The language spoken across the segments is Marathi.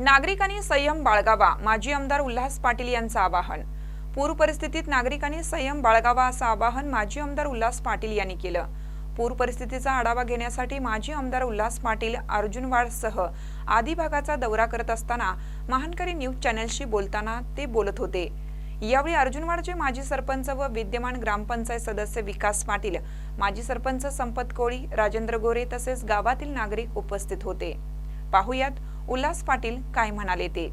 नागरिकांनी संयम बाळगावा. माजी आमदार उल्हास पाटील यांचं आवाहन. पूर परिस्थितीत नागरिकांनी संयम बाळगावा असं आवाहन माजी आमदार उल्हास पाटील यांनी केलं. पूर परिस्थितीचा आढावा घेण्यासाठी माजी आमदार उल्हास पाटील अर्जुनवाडसह आदी भागाचा दौरा करत असताना महानकरी न्यूज चॅनलशी बोलताना ते बोलत होते. यावेळी अर्जुनवाडचे माजी सरपंच व विद्यमान ग्रामपंचायत सदस्य विकास पाटील माजी सरपंच संपत कोळी राजेंद्र गोरे तसेच गावातील नागरिक उपस्थित होते. पाहुयात उल्हास पाटील काय म्हणाले ते?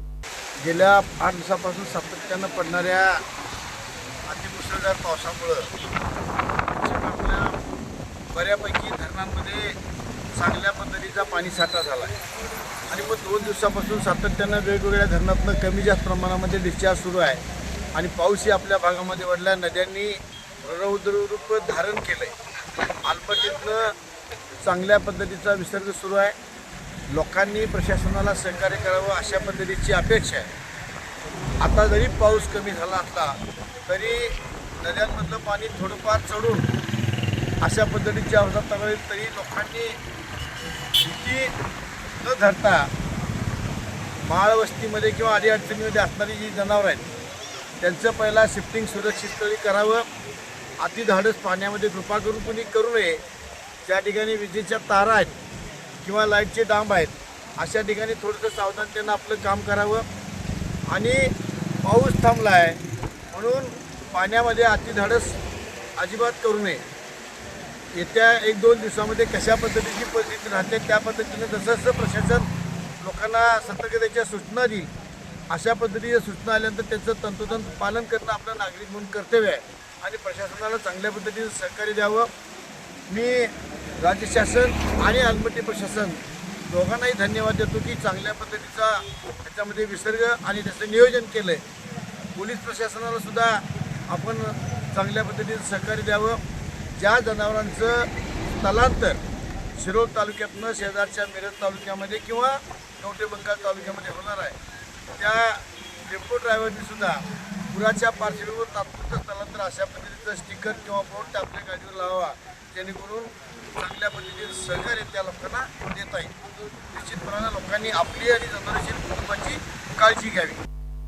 गेल्या आठ दिवसापासून सातत्यानं पडणाऱ्या अतिमुसळधार पावसामुळं आपल्या बऱ्यापैकी धरणांमध्ये चांगल्या पद्धतीचा पाणी साठा झाला आहे आणि मग दोन दिवसापासून सातत्यानं वेगवेगळ्या धरणातनं कमी जास्त प्रमाणामध्ये डिस्चार्ज सुरू आहे. आणि पाऊसही आपल्या भागामध्ये वाढला नद्यांनी रौद्ररूप धारण केलं आहे आलमटीतनं चांगल्या पद्धतीचा विसर्ग सुरू आहे. लोकांनी प्रशासनाला सहकार्य करावं अशा पद्धतीची अपेक्षा आहे. आता जरी पाऊस कमी झाला असला तरी नद्यांमधलं पाणी थोडंफार चढून अशा पद्धतीची अवस्था तयार तरी लोकांनी भीती न धरता माळवस्तीमध्ये किंवा आडी अडचणीमध्ये असणारी जी जनावरं आहेत त्यांचं पहिला शिफ्टिंग सुरक्षित स्थळी करावं. अतिधाडस पाण्यामध्ये कृपा करून कुणी करू नये. ज्या ठिकाणी विजेच्या तारा आहेत किंवा लाईटचे डांब आहेत अशा ठिकाणी थोडंसं सावधानतेनं आपलं काम करावं. आणि पाऊस थांबला आहे म्हणून पाण्यामध्ये अतिधाडस अजिबात करू नये. येत्या एक दोन दिवसामध्ये कशा पद्धतीची परिस्थिती राहते त्या पद्धतीने जसं जसं प्रशासन लोकांना सतर्कतेच्या सूचना देईल अशा पद्धतीच्या सूचना आल्यानंतर त्याचं तंतोतंत पालन करणं आपलं नागरिक म्हणून कर्तव्य आहे. आणि प्रशासनाला चांगल्या पद्धतीने सहकार्य द्यावं. मी राज्य शासन आणि आलमटी प्रशासन दोघांनाही धन्यवाद देतो की चांगल्या पद्धतीचा त्याच्यामध्ये विसर्ग आणि त्याचं नियोजन केलं आहे पोलीस प्रशासनाला सुद्धा आपण चांगल्या पद्धतीचं सहकार्य द्यावं. ज्या जनावरांचं स्थलांतर शिरोळ तालुक्यातनं शेजारच्या मिरज तालुक्यामध्ये किंवा कवठे बंगाल तालुक्यामध्ये होणार आहे त्या डेपो ड्रायव्हरनी सुद्धा पुराच्या पार्श्वभूमीवर तात्पुरतं स्थलांतर अशा पद्धतीचं स्टिकर किंवा बोर्ड आपल्या गाडीवर लावावा जेणेकरून चांगल्या पद्धतीचं सहकार्य त्या लोकांना देता येईल. निश्चितपणानं लोकांनी आपली आणि जनावरांची कुटुंबाची काळजी घ्यावी.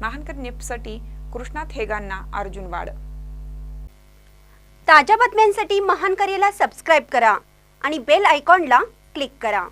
महानकर निपसाठी कृष्णा थेगांना अर्जुनवाड ताज्या बातम्यांसाठी महान करेला सबस्क्राईब करा आणि बेल आयकॉनला क्लिक करा.